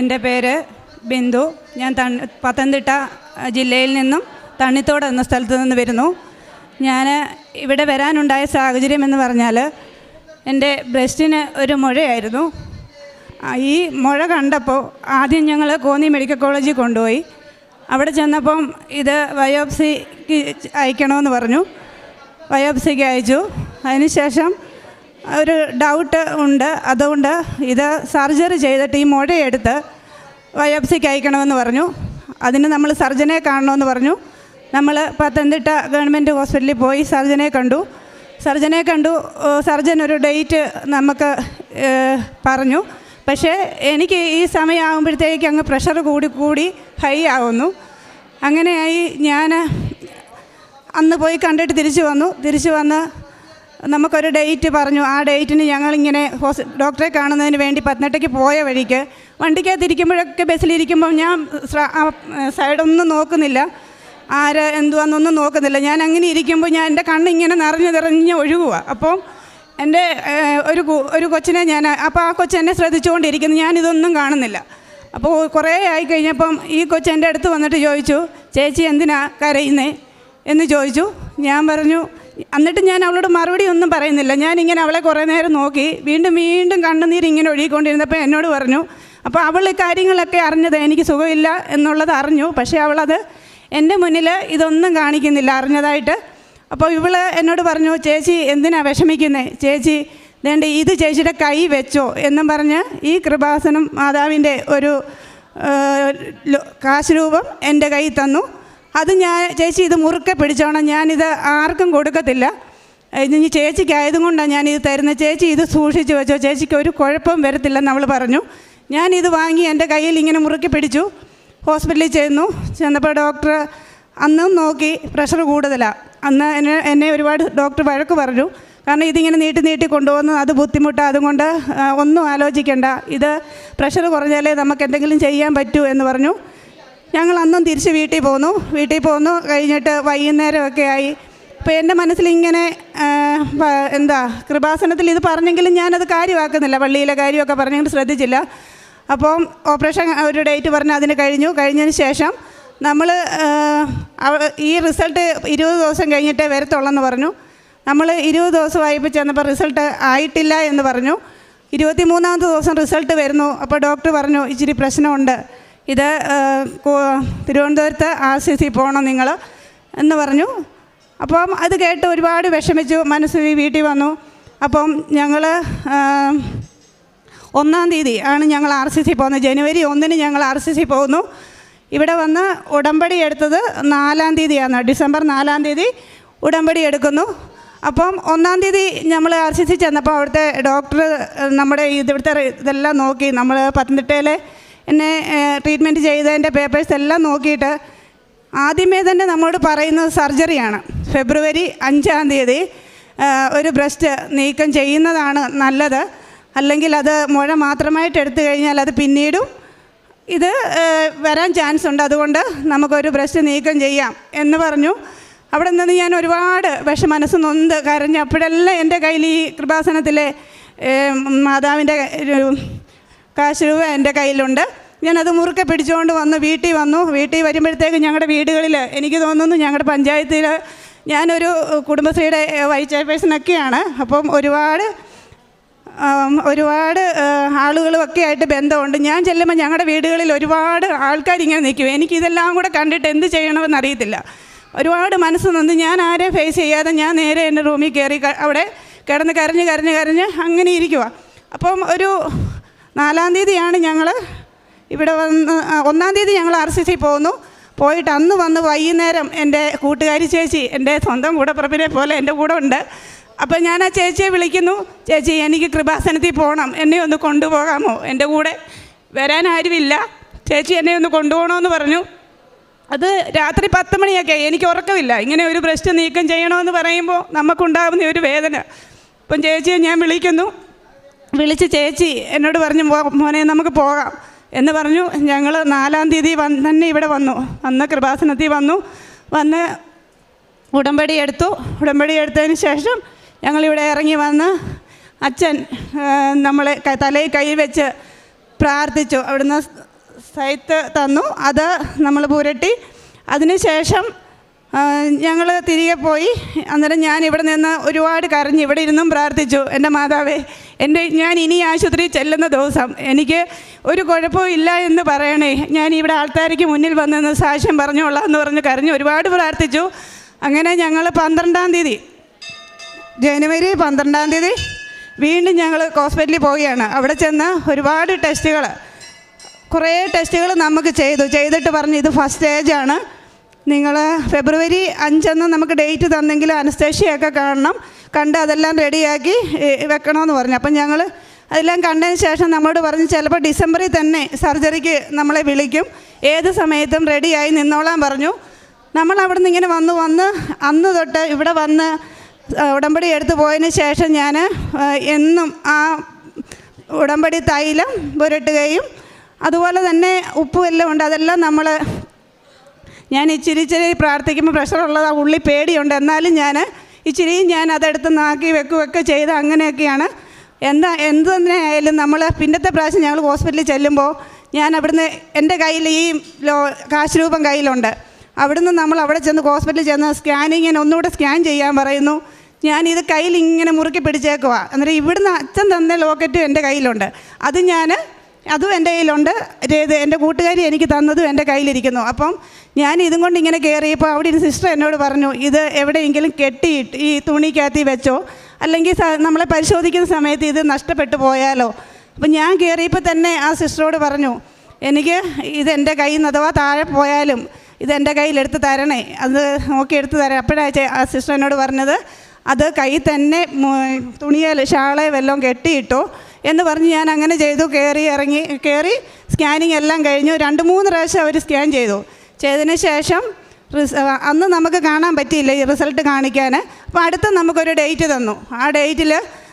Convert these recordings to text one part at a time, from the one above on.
എന്റെ പേര് ബിന്ദു. ഞാൻ തണ്ണി പത്തനംതിട്ട ജില്ലയിൽ നിന്നും തണ്ണിത്തോട് എന്ന സ്ഥലത്ത് നിന്ന് വരുന്നു. ഞാൻ ഇവിടെ വരാനുണ്ടായ സാഹചര്യം എന്ന് പറഞ്ഞാൽ എന്റെ ബ്രസ്റ്റിന് ഒരു മുഴയായിരുന്നു. ഈ മുഴ കണ്ടപ്പോൾ ആദ്യം ഞങ്ങൾ കോന്നി മെഡിക്കൽ കോളേജിൽ കൊണ്ടുപോയി. അവിടെ ചെന്നപ്പം ഇത് ബയോപ്സിക്ക് അയക്കണമെന്ന് പറഞ്ഞു. ബയോപ്സിക്ക് അയച്ചു. അതിനുശേഷം ഒരു ഡൗട്ട് ഉണ്ട്. അതുകൊണ്ട് ഇത് സർജറി ചെയ്തിട്ട് ഈ മുഴയെടുത്ത് വയോപ്സിക്ക് അയക്കണമെന്ന് പറഞ്ഞു. അതിന് നമ്മൾ സർജനെ കാണണമെന്ന് പറഞ്ഞു. നമ്മൾ പത്തനംതിട്ട ഗവൺമെന്റ് ഹോസ്പിറ്റലിൽ പോയി സർജനെ കണ്ടു. സർജനെ കണ്ടു സർജൻ ഒരു ഡേറ്റ് നമുക്ക് പറഞ്ഞു. പക്ഷേ എനിക്ക് ഈ സമയമാകുമ്പോഴത്തേക്ക് അങ്ങ് പ്രഷർ കൂടി കൂടി ഹൈ ആവുന്നു. അങ്ങനെയായി ഞാൻ അന്ന് പോയി കണ്ടിട്ട് തിരിച്ചു വന്നു. തിരിച്ചു വന്ന് നമുക്കൊരു ഡേറ്റ് പറഞ്ഞു. ആ ഡേറ്റിന് ഞങ്ങളിങ്ങനെ ഹോസ് ഡോക്ടറെ കാണുന്നതിന് വേണ്ടി പത്തനംതിട്ടയ്ക്ക് പോയ വഴിക്ക് വണ്ടിക്കകത്തിരിക്കുമ്പോഴൊക്കെ ബസ്സിലിരിക്കുമ്പോൾ ഞാൻ സൈഡൊന്നും നോക്കുന്നില്ല. ആര് എന്തുവാന്നൊന്നും നോക്കുന്നില്ല. ഞാൻ അങ്ങനെ ഇരിക്കുമ്പോൾ ഞാൻ എന്റെ കണ്ണിങ്ങനെ നിറഞ്ഞു നിറഞ്ഞ് ഒഴുകുക അപ്പോൾ എന്റെ ഒരു ഒരു കൊച്ചിനെ ഞാൻ അപ്പോൾ ആ കൊച്ചെന്നെ ശ്രദ്ധിച്ചുകൊണ്ടിരിക്കുന്നു. ഞാനിതൊന്നും കാണുന്നില്ല. അപ്പോൾ കുറേ ആയി കഴിഞ്ഞപ്പം ഈ കൊച്ച് എന്റെ അടുത്ത് വന്നിട്ട് ചോദിച്ചു ചേച്ചി എന്തിനാ കരയുന്നേ? എന്ന് ചോദിച്ചു. ഞാൻ പറഞ്ഞു എന്നിട്ട് ഞാൻ അവളോട് മറുപടി ഒന്നും പറയുന്നില്ല. ഞാൻ ഇങ്ങനെ അവളെ കുറേ നേരം നോക്കി. വീണ്ടും വീണ്ടും കണ്ണുനീര് ഇങ്ങനെ ഒഴുകിക്കൊണ്ടിരുന്നപ്പോൾ എന്നോട് പറഞ്ഞു അപ്പോൾ അവൾ കാര്യങ്ങളൊക്കെ അറിഞ്ഞത് എനിക്ക് സുഖമില്ല എന്നുള്ളത് അറിഞ്ഞു. പക്ഷേ അവളത് എന്റെ മുന്നിൽ ഇതൊന്നും കാണിക്കുന്നില്ല അറിഞ്ഞതായിട്ട്. അപ്പോൾ ഇവൾ എന്നോട് പറഞ്ഞു ചേച്ചി എന്തിനാ വിഷമിക്കുന്നത് ചേച്ചി വേണ്ട ഇത് ചേച്ചിയുടെ കൈ വെച്ചോ? എന്നും പറഞ്ഞ് ഈ കൃപാസനം മാതാവിന്റെ ഒരു കാശ് രൂപം എന്റെ കൈ തന്നു. അത് ഞാൻ ചേച്ചി ഇത് മുറുക്കെ പിടിച്ചോണം. ഞാനിത് ആർക്കും കൊടുക്കത്തില്ല. ഇനി ചേച്ചിക്കായതും കൊണ്ടാണ് ഞാനിത് തരുന്നത് ചേച്ചി ഇത് സൂക്ഷിച്ച് വെച്ചോ. ചേച്ചിക്ക് ഒരു കുഴപ്പം വരത്തില്ലെന്ന് അവൾ പറഞ്ഞു. ഞാനിത് വാങ്ങി എന്റെ കയ്യിൽ ഇങ്ങനെ മുറുക്കി പിടിച്ചു. ഹോസ്പിറ്റലിൽ ചെന്നു. ചെന്നപ്പോൾ ഡോക്ടർ അന്നും നോക്കി പ്രഷർ കൂടുതലാണ് അന്ന് എന്നെ എന്നെ ഒരുപാട് ഡോക്ടർ വഴക്ക് പറഞ്ഞു. കാരണം ഇതിങ്ങനെ നീട്ടി നീട്ടി കൊണ്ടുപോകുന്നത് അത് ബുദ്ധിമുട്ടാണ് അതുകൊണ്ട് ഒന്നും ആലോചിക്കേണ്ട. ഇത് പ്രഷർ കുറഞ്ഞാലേ നമുക്ക് എന്തെങ്കിലും ചെയ്യാൻ പറ്റൂ എന്ന് പറഞ്ഞു. ഞങ്ങൾ അന്നും തിരിച്ച് വീട്ടിൽ പോന്നു. വീട്ടിൽ പോന്നു കഴിഞ്ഞിട്ട് വൈകുന്നേരമൊക്കെ ആയി. അപ്പോൾ എന്റെ മനസ്സിലിങ്ങനെ എന്താ കൃപാസനത്തിൽ ഇത് പറഞ്ഞെങ്കിലും ഞാനത് കാര്യമാക്കുന്നില്ല. പള്ളിയിലെ കാര്യമൊക്കെ പറഞ്ഞെങ്കിലും ശ്രദ്ധിച്ചില്ല. അപ്പോൾ ഓപ്പറേഷൻ ഒരു ഡേറ്റ് പറഞ്ഞ് അതിന് കഴിഞ്ഞു. കഴിഞ്ഞതിന് ശേഷം നമ്മൾ ഈ റിസൾട്ട് ഇരുപത് ദിവസം കഴിഞ്ഞിട്ടേ വരത്തുള്ളെന്ന് പറഞ്ഞു. നമ്മൾ ഇരുപത് ദിവസമായപ്പോൾ ചെന്നപ്പോൾ റിസൾട്ട് ആയിട്ടില്ല എന്ന് പറഞ്ഞു. ഇരുപത്തി മൂന്നാമത്തെ ദിവസം റിസൾട്ട് വരുന്നു. അപ്പോൾ ഡോക്ടർ പറഞ്ഞു ഇച്ചിരി പ്രശ്നമുണ്ട്. ഇത് തിരുവനന്തപുരത്ത് സി പോകണം നിങ്ങൾ എന്ന് പറഞ്ഞു. അപ്പം അത് കേട്ട് ഒരുപാട് വിഷമിച്ചു. മനസ്സ് വീട്ടിൽ വന്നു. അപ്പം ഞങ്ങൾ ഒന്നാം തീയതി ആണ് ഞങ്ങൾ ആർ സി സി പോകുന്നത്. ജനുവരി ഒന്നിന് ഞങ്ങൾ ആർ സി സി പോകുന്നു. ഇവിടെ വന്ന് ഉടമ്പടി എടുത്തത് നാലാം തീയതിയാണ്. ഡിസംബർ നാലാം തീയതി ഉടമ്പടി എടുക്കുന്നു. അപ്പം ഒന്നാം തീയതി നമ്മൾ ആർ സി സി ചെന്നപ്പോൾ അവിടുത്തെ ഡോക്ടർ നമ്മുടെ ഇത് ഇവിടുത്തെ ഇതെല്ലാം നോക്കി. നമ്മൾ പത്തനംതിട്ടയിലെ എന്നെ ട്രീറ്റ്മെന്റ് ചെയ്തതിന്റെ പേപ്പേഴ്സ് എല്ലാം നോക്കിയിട്ട് ആദ്യമേ തന്നെ നമ്മോട് പറയുന്നത് സർജറിയാണ്. ഫെബ്രുവരി അഞ്ചാം തീയതി ഒരു ബ്രസ്റ്റ് നീക്കം ചെയ്യുന്നതാണ് നല്ലത്. അല്ലെങ്കിൽ അത് മുഴ മാത്രമായിട്ട് എടുത്തു കഴിഞ്ഞാൽ അത് പിന്നീടും ഇത് വരാൻ ചാൻസ് ഉണ്ട്. അതുകൊണ്ട് നമുക്കൊരു ബ്രസ്റ്റ് നീക്കം ചെയ്യാം എന്ന് പറഞ്ഞു. അവിടെ നിന്ന് ഞാൻ ഒരുപാട് വിഷ മനസ്സ് നൊന്ത് കരഞ്ഞു അപ്പോഴെല്ലാം എന്റെ കയ്യിൽ ഈ കൃപാസനത്തിലെ മാതാവിന്റെ കാശ് രൂപ എന്റെ കയ്യിലുണ്ട്. ഞാനത് മുറുക്കെ പിടിച്ചുകൊണ്ട് വന്ന് വീട്ടിൽ വന്നു. വീട്ടിൽ വരുമ്പോഴത്തേക്ക് ഞങ്ങളുടെ വീടുകളിൽ എനിക്ക് തോന്നുന്നു ഞങ്ങളുടെ പഞ്ചായത്തിൽ ഞാനൊരു കുടുംബശ്രീയുടെ വൈസ് ചെയർപേഴ്സണൊക്കെയാണ്. അപ്പം ഒരുപാട് ഒരുപാട് ആളുകളുമൊക്കെ ആയിട്ട് ബന്ധമുണ്ട്. ഞാൻ ചെല്ലുമ്പോൾ ഞങ്ങളുടെ വീടുകളിൽ ഒരുപാട് ആൾക്കാർ ഇങ്ങനെ നിൽക്കും. എനിക്കിതെല്ലാം കൂടെ കണ്ടിട്ട് എന്ത് ചെയ്യണമെന്ന് അറിയത്തില്ല. ഒരുപാട് മനസ്സ് നിന്ന് ഞാൻ ആരെയും ഫേസ് ചെയ്യാതെ ഞാൻ നേരെ എന്റെ റൂമിൽ കയറി അവിടെ കിടന്ന് കരഞ്ഞ് കരഞ്ഞ് കരഞ്ഞ് അങ്ങനെ ഇരിക്കുക അപ്പം ഒരു നാലാം തീയതിയാണ് ഞങ്ങൾ ഇവിടെ വന്ന് ഒന്നാം തീയതി ഞങ്ങൾ ആർ സി സി പോകുന്നു. പോയിട്ട് അന്ന് വന്ന് വൈകുന്നേരം എന്റെ കൂട്ടുകാരി ചേച്ചി എന്റെ സ്വന്തം കൂടപ്പുറപ്പിനെ പോലെ എന്റെ കൂടെ ഉണ്ട്. അപ്പോൾ ഞാൻ ആ ചേച്ചിയെ വിളിക്കുന്നു. ചേച്ചി എനിക്ക് കൃപാസനത്തിൽ പോകണം എന്നെ ഒന്ന് കൊണ്ടുപോകാമോ? എന്റെ കൂടെ വരാൻ ആരുമില്ല. ചേച്ചി എന്നെ ഒന്ന് കൊണ്ടുപോകണമെന്ന് പറഞ്ഞു. അത് രാത്രി പത്ത് മണിയൊക്കെ എനിക്ക് ഉറക്കമില്ല. ഇങ്ങനെ ഒരു ബ്രസ്റ്റ് നീക്കം ചെയ്യണമെന്ന് പറയുമ്പോൾ നമുക്കുണ്ടാകുന്ന ഒരു വേദന. അപ്പം ചേച്ചിയെ ഞാൻ വിളിക്കുന്നു. വിളിച്ച് ചേച്ചി എന്നോട് പറഞ്ഞു "മോ- മോനെ നമുക്ക് പോകാം. എന്ന് പറഞ്ഞു. ഞങ്ങൾ നാലാം തീയതി വന്ന് തന്നെ ഇവിടെ വന്നു. അന്ന് കൃപാസനത്തിൽ വന്നു. വന്ന് ഉടമ്പടി എടുത്തു. ഉടമ്പടി എടുത്തതിന് ശേഷം ഞങ്ങളിവിടെ ഇറങ്ങി വന്ന് അച്ഛൻ നമ്മളെ തലയിൽ കൈ വെച്ച് പ്രാർത്ഥിച്ചു. അവിടുന്ന് സൈത്ത് തന്നു. അത് നമ്മൾ പുരട്ടി. അതിനുശേഷം ഞങ്ങൾ തിരികെ പോയി. അന്നേരം ഞാൻ ഇവിടെ നിന്ന് ഒരുപാട് കരഞ്ഞ് ഇവിടെ ഇരുന്നും പ്രാർത്ഥിച്ചു. എന്റെ മാതാവേ എന്റെ ഞാൻ ഇനി ആശുപത്രി ചെല്ലുന്ന ദിവസം എനിക്ക് ഒരു കുഴപ്പവും ഇല്ല എന്ന് പറയണേ. ഞാൻ ഇവിടെ ആൾക്കാർക്ക് മുന്നിൽ വന്നെന്ന് സാക്ഷ്യം പറഞ്ഞോളാം എന്ന് പറഞ്ഞ് കരഞ്ഞു ഒരുപാട് പ്രാർത്ഥിച്ചു. അങ്ങനെ ഞങ്ങൾ പന്ത്രണ്ടാം തീയതി ജനുവരി പന്ത്രണ്ടാം തീയതി വീണ്ടും ഞങ്ങൾ ഹോസ്പിറ്റലിൽ പോവുകയാണ്. അവിടെ ചെന്ന് ഒരുപാട് ടെസ്റ്റുകൾ കുറേ ടെസ്റ്റുകൾ നമുക്ക് ചെയ്തു. ചെയ്തിട്ട് പറഞ്ഞു ഇത് ഫസ്റ്റ് സ്റ്റേജാണ് നിങ്ങൾ ഫെബ്രുവരി അഞ്ചെന്ന് നമുക്ക് ഡേറ്റ് തന്നെങ്കിൽ അനസ്തേഷ്യയൊക്കെ കാണണം. കണ്ട് അതെല്ലാം റെഡിയാക്കി വെക്കണമെന്ന് പറഞ്ഞു. അപ്പം ഞങ്ങൾ അതെല്ലാം കണ്ടതിന് ശേഷം നമ്മളോട് പറഞ്ഞ് ചിലപ്പോൾ ഡിസംബറിൽ തന്നെ സർജറിക്ക് നമ്മളെ വിളിക്കും. ഏത് സമയത്തും റെഡിയായി നിന്നോളാൻ പറഞ്ഞു. നമ്മൾ അവിടെ ഇങ്ങനെ വന്ന് വന്ന് അന്ന് തൊട്ട് ഇവിടെ വന്ന് ഉടമ്പടി എടുത്തു പോയതിന് ശേഷം ഞാൻ എന്നും ആ ഉടമ്പടി തൈലം പുരട്ടുകയും അതുപോലെ തന്നെ ഉപ്പും എല്ലാം ഉണ്ട്. അതെല്ലാം നമ്മൾ ഞാൻ ഇച്ചിരി ഇച്ചിരി പ്രാർത്ഥിക്കുമ്പോൾ പ്രഷറുള്ളത് ആ ഉള്ളി പേടിയുണ്ട്. എന്നാലും ഞാൻ ഇച്ചിരിയും ഞാൻ അതെടുത്ത് നാക്കി വെക്കുകയൊക്കെ ചെയ്ത് അങ്ങനെയൊക്കെയാണ്. എന്താ എന്ത് തന്നെ ആയാലും നമ്മൾ പിന്നത്തെ പ്രാവശ്യം ഞങ്ങൾ ഹോസ്പിറ്റലിൽ ചെല്ലുമ്പോൾ ഞാൻ അവിടുന്ന് എന്റെ കയ്യിൽ ഈ ലോ കാശ് രൂപം കയ്യിലുണ്ട്. അവിടുന്ന് നമ്മൾ അവിടെ ചെന്ന് ഹോസ്പിറ്റലിൽ ചെന്ന് സ്കാനിങ്ങിന് ഒന്നുകൂടെ സ്കാൻ ചെയ്യാൻ പറയുന്നു. ഞാൻ ഇത് കയ്യിൽ ഇങ്ങനെ മുറുക്കി പിടിച്ചേക്കുവാ. അന്നേരം ഇവിടുന്ന് അച്ഛൻ തന്ന ലോക്കറ്റും എന്റെ കയ്യിലുണ്ട്. അത് ഞാൻ അതും എന്റെ കയ്യിലുണ്ട്. ഇത് എന്റെ കൂട്ടുകാരി എനിക്ക് തന്നതും എന്റെ കയ്യിലിരിക്കുന്നു. അപ്പം ഞാൻ ഇതും കൊണ്ട് ഇങ്ങനെ കയറിയപ്പോൾ അവിടെ ഒരു സിസ്റ്റർ എന്നോട് പറഞ്ഞു ഇത് എവിടെയെങ്കിലും കെട്ടിയിട്ട് ഈ തുണിക്കകത്ത് വെച്ചോ? അല്ലെങ്കിൽ നമ്മളെ പരിശോധിക്കുന്ന സമയത്ത് ഇത് നഷ്ടപ്പെട്ടു പോയാലോ? അപ്പം ഞാൻ കയറിയപ്പോൾ തന്നെ ആ സിസ്റ്ററോട് പറഞ്ഞു എനിക്ക് ഇത് എന്റെ കയ്യിൽ നിന്ന് അഥവാ താഴെ പോയാലും ഇത് എന്റെ കയ്യിലെടുത്ത് തരണേ. അത് നോക്കി എടുത്ത് തരാം. അപ്പോഴാണ് ആ സിസ്റ്റർ എന്നോട് പറഞ്ഞത് അത് കൈ തന്നെ തുണിയാൽ ഷാളെ വല്ലതും കെട്ടിയിട്ടു? എന്ന് പറഞ്ഞ് ഞാൻ അങ്ങനെ ചെയ്തു. കയറി ഇറങ്ങി കയറി സ്കാനിങ് എല്ലാം കഴിഞ്ഞു. രണ്ട് മൂന്ന് പ്രാവശ്യം അവർ സ്കാൻ ചെയ്തു. ചെയ്തതിന് ശേഷം അന്ന് നമുക്ക് കാണാൻ പറ്റിയില്ല ഈ റിസൾട്ട് കാണിക്കാൻ. അപ്പോൾ അടുത്ത നമുക്കൊരു ഡേറ്റ് തന്നു. ആ ഡേറ്റിൽ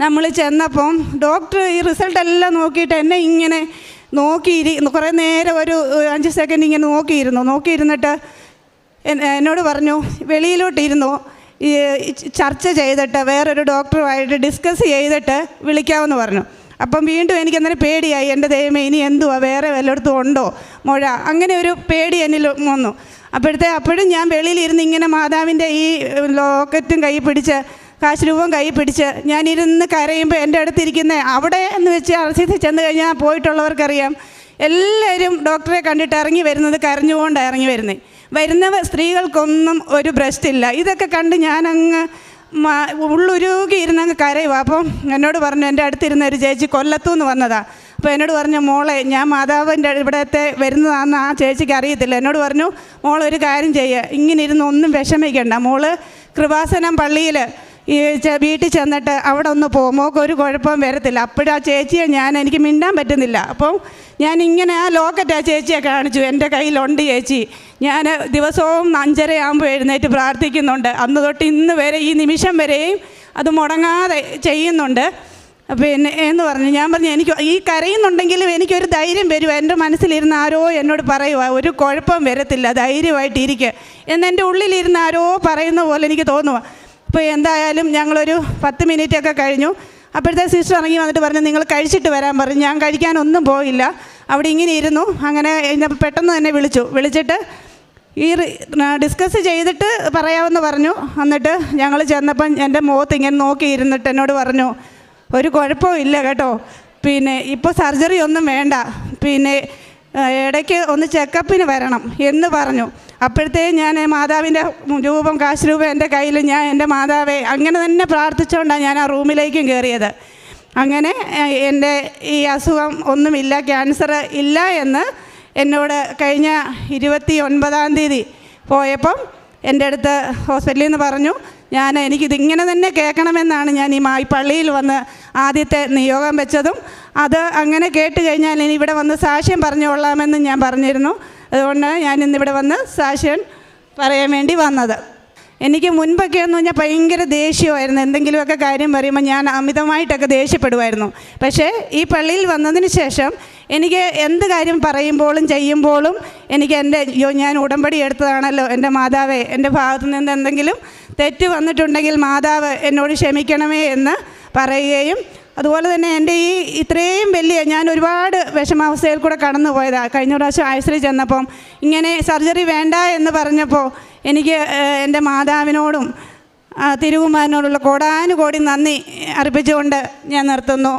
നമ്മൾ ചെന്നപ്പം ഡോക്ടർ ഈ റിസൾട്ട് എല്ലാം നോക്കിയിട്ട് എന്നെ ഇങ്ങനെ നോക്കിയിരി കുറേ നേരം ഒരു അഞ്ച് സെക്കൻഡ് ഇങ്ങനെ നോക്കിയിരുന്നു. നോക്കിയിരുന്നിട്ട് എന്നോട് പറഞ്ഞു വെളിയിലോട്ടിരുന്നു? ഈ ചർച്ച ചെയ്തിട്ട് വേറൊരു ഡോക്ടറുമായിട്ട് ഡിസ്കസ് ചെയ്തിട്ട് വിളിക്കാമെന്ന് പറഞ്ഞു. അപ്പം വീണ്ടും എനിക്ക് അന്നേരം പേടിയായി. എന്റെ ദൈവമേ ഇനി എന്തുവാ? വേറെ വല്ലയിടത്തും ഉണ്ടോ? മുഴ. അങ്ങനെ ഒരു പേടി എന്നിൽ വന്നു. അപ്പോഴത്തെ അപ്പോഴും ഞാൻ വെളിയിലിരുന്ന് ഇങ്ങനെ മാതാവിന്റെ ഈ ലോക്കറ്റും കൈ പിടിച്ച് കാശ് രൂപം കൈ പിടിച്ച് ഞാനിരുന്ന് കരയുമ്പോൾ എന്റെ അടുത്തിരിക്കുന്ന അവിടെ എന്ന് വെച്ച് അർസിത്തിൽ ചെന്ന് കഴിഞ്ഞാൽ പോയിട്ടുള്ളവർക്കറിയാം. എല്ലാവരും ഡോക്ടറെ കണ്ടിട്ട് ഇറങ്ങി വരുന്നത് കരഞ്ഞുകൊണ്ട് ഇറങ്ങി വരുന്നത്. വരുന്നവ സ്ത്രീകൾക്കൊന്നും ഒരു ബ്രസ്റ്റ് ഇല്ല ഇതൊക്കെ കണ്ട് ഞാനങ്ങ് മ- ഉള്ളുരുകി ഇരുന്നങ്ങ് കരയുക അപ്പം എന്നോട് പറഞ്ഞു എന്റെ അടുത്തിരുന്ന ഒരു ചേച്ചി കൊല്ലത്തു നിന്ന് വന്നതാ. അപ്പോൾ എന്നോട് പറഞ്ഞു മോളെ ഞാൻ മാതാവിന്റെ ഇവിടത്തെ വരുന്നതാണെന്ന് ആ ചേച്ചിക്ക് അറിയത്തില്ല. എന്നോട് പറഞ്ഞു മോളൊരു കാര്യം ചെയ്യുക ഇങ്ങനെ ഇരുന്ന് ഒന്നും വിഷമിക്കണ്ട. മോൾ കൃപാസനം പള്ളിയിൽ ഈ വീട്ടിൽ ചെന്നിട്ട് അവിടെ ഒന്ന് പോകും മോക്ക് ഒരു കുഴപ്പം വരത്തില്ല. അപ്പോഴും ചേച്ചിയെ ഞാൻ എനിക്ക് മിണ്ടാൻ പറ്റുന്നില്ല. അപ്പം ഞാൻ ഇങ്ങനെ ആ ലോക്കറ്റ് ആ ചേച്ചിയെ കാണിച്ചു. എന്റെ കയ്യിലുണ്ട് ചേച്ചി. ഞാൻ ദിവസവും അഞ്ചരയാകുമ്പോൾ എഴുന്നേറ്റ് പ്രാർത്ഥിക്കുന്നുണ്ട്. അന്ന് തൊട്ട് ഇന്ന് വരെ ഈ നിമിഷം വരെയും അത് മുടങ്ങാതെ ചെയ്യുന്നുണ്ട്. പിന്നെ എന്ന് പറഞ്ഞു ഞാൻ പറഞ്ഞു എനിക്ക് ഈ കരയുന്നുണ്ടെങ്കിലും എനിക്കൊരു ധൈര്യം വരും. എന്റെ മനസ്സിലിരുന്ന് ആരോ എന്നോട് പറയുക ഒരു കുഴപ്പം വരത്തില്ല. ധൈര്യമായിട്ടിരിക്കുക എന്നെന്റെ ഉള്ളിലിരുന്ന് ആരോ പറയുന്ന പോലെ എനിക്ക് തോന്നുക അപ്പോൾ എന്തായാലും ഞങ്ങളൊരു പത്ത് മിനിറ്റൊക്കെ കഴിഞ്ഞു. അപ്പോഴത്തെ സിസ്റ്റർ ഇറങ്ങി വന്നിട്ട് പറഞ്ഞു നിങ്ങൾ കഴിച്ചിട്ട് വരാൻ പറഞ്ഞു. ഞാൻ കഴിക്കാനൊന്നും പോയില്ല. അവിടെ ഇങ്ങനെ ഇരുന്നു. അങ്ങനെ പെട്ടെന്ന് തന്നെ വിളിച്ചു. വിളിച്ചിട്ട് ഈ ഡിസ്കസ് ചെയ്തിട്ട് പറയാമെന്ന് പറഞ്ഞു. എന്നിട്ട് ഞങ്ങൾ ചെന്നപ്പം എന്റെ മുഖത്ത് ഇങ്ങനെ നോക്കി നോക്കിയിരുന്നിട്ട് എന്നോട് പറഞ്ഞു ഒരു കുഴപ്പവും ഇല്ല കേട്ടോ. പിന്നെ ഇപ്പോൾ സർജറി ഒന്നും വേണ്ട. പിന്നെ ഇടയ്ക്ക് ഒന്ന് ചെക്കപ്പിന് വരണം എന്ന് പറഞ്ഞു. അപ്പോഴത്തേ ഞാൻ മാതാവിന്റെ രൂപം കാശ് രൂപം എന്റെ കയ്യിൽ ഞാൻ എന്റെ മാതാവെ അങ്ങനെ തന്നെ പ്രാർത്ഥിച്ചുകൊണ്ടാണ് ഞാൻ ആ റൂമിലേക്കും കയറിയത്. അങ്ങനെ എന്റെ ഈ അസുഖം ഒന്നുമില്ല ക്യാൻസർ ഇല്ല എന്ന് എന്നോട് കഴിഞ്ഞ ഇരുപത്തി ഒൻപതാം തീയതി പോയപ്പം എന്റെ അടുത്ത് ഹോസ്പിറ്റലിൽ നിന്ന് പറഞ്ഞു ഞാൻ എനിക്കിതിങ്ങനെ തന്നെ കേൾക്കണമെന്നാണ് ഞാൻ ഈ മായ്പള്ളിയിൽ പള്ളിയിൽ വന്ന് ആദ്യത്തെ നിയോഗം വെച്ചതും. അത് അങ്ങനെ കേട്ട് കഴിഞ്ഞാൽ ഇനി ഇവിടെ വന്ന് സാക്ഷ്യം പറഞ്ഞുകൊള്ളാമെന്ന് ഞാൻ പറഞ്ഞിരുന്നു. അതുകൊണ്ട് ഞാൻ ഇന്നിവിടെ വന്ന് സാക്ഷ്യം പറയാൻ വേണ്ടി വന്നത്. എനിക്ക് മുൻപൊക്കെ എന്ന് പറഞ്ഞാൽ ഭയങ്കര ദേഷ്യമായിരുന്നു. എന്തെങ്കിലുമൊക്കെ കാര്യം പറയുമ്പോൾ ഞാൻ അമിതമായിട്ടൊക്കെ ദേഷ്യപ്പെടുമായിരുന്നു. പക്ഷേ ഈ പള്ളിയിൽ വന്നതിന് ശേഷം എനിക്ക് എന്ത് കാര്യം പറയുമ്പോഴും ചെയ്യുമ്പോഴും എനിക്ക് എന്റെ യോ ഞാൻ ഉടമ്പടി എടുത്തതാണല്ലോ എന്റെ മാതാവേ എന്റെ ഭാഗത്തു നിന്ന് എന്തെങ്കിലും തെറ്റ് വന്നിട്ടുണ്ടെങ്കിൽ മാതാവ് എന്നോട് ക്ഷമിക്കണമേ എന്ന് പറയുകയും അതുപോലെ തന്നെ എന്റെ ഈ ഇത്രയും വലിയ ഞാൻ ഒരുപാട് വിഷമാവസ്ഥയിൽ കൂടെ കടന്നു പോയതാണ് കഴിഞ്ഞ പ്രാവശ്യം ആശുപത്രി ചെന്നപ്പം ഇങ്ങനെ സർജറി വേണ്ട എന്ന് പറഞ്ഞപ്പോൾ എനിക്ക് എന്റെ മാതാവിനോടും തിരുകുമാരനോടുള്ള കോടാനുകോടി നന്ദി അർപ്പിച്ചുകൊണ്ട് ഞാൻ നിർത്തുന്നു.